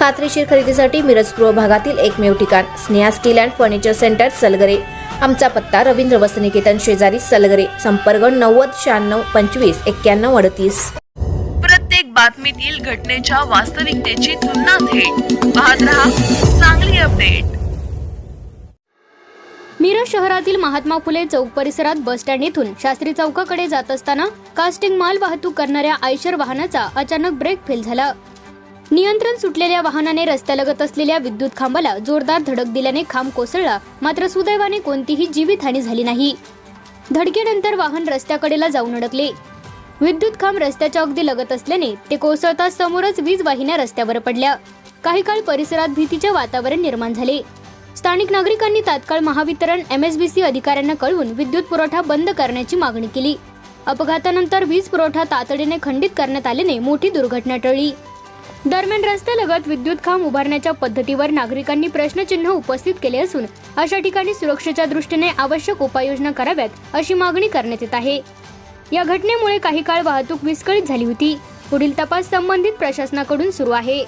खात्रीशीर खरेदीसाठी मिरज पूर्व भागातील एकमेव ठिकाण Sneha steel and furniture centre Salgare. आमचा पत्ता रवींद्र वसनिकेतन शेजारी सलगरे संपर्क नव्वद शहाण्णव पंचवीस एक्क्याण्णव अडतीस. प्रत्येक बातमीतील घटनेच्या वास्तविकतेची तुलना थेट. पाहत रहा चांगली अपडेट. मिरज शहरातील महात्मा फुले चौक परिसरात बस स्टँड येथून शास्त्री चौकाकडे जात असताना कास्टिंग माल वाहतूक करणाऱ्या आयशर वाहनाचा अचानक ब्रेक फेल झाला. नियंत्रण सुटलेल्या वाहनाने रस्त्यालगत असलेल्या विद्युत खांबाला जोरदार धडक दिल्याने खांब कोसळला. मात्र सुदैवाने कोणतीही जीवितहानी झाली नाही. धडकेनंतर वाहन रस्त्याकडेला जाऊन अडकले. विद्युत खांब रस्त्याच्या अगदी लगत असल्याने ते कोसळताच समोरच वीज वाहिन्या रस्त्यावर पडल्या. काही काळ परिसरात भीतीचे वातावरण निर्माण झाले. स्थानिक नागरिकांनी तात्काळ महावितरण एमएसबीसी अधिकाऱ्यांना कळवून विद्युत पुरवठा बंद करण्याची मागणी केली. अपघातानंतर वीज पुरवठा तातडीने खंडित करण्यात आल्याने मोठी दुर्घटना टळली. दरम्यान रस्त्यालगत विद्युत खांब उभारण्याच्या पद्धतीवर नागरिकांनी प्रश्नचिन्ह उपस्थित केले असून अशा ठिकाणी सुरक्षेच्या दृष्टीने आवश्यक उपाययोजना कराव्यात अशी मागणी करण्यात येत आहे. या घटनेमुळे काही काळ वाहतूक विस्कळीत झाली होती. पुढील तपास संबंधित प्रशासनाकडून सुरू आहे.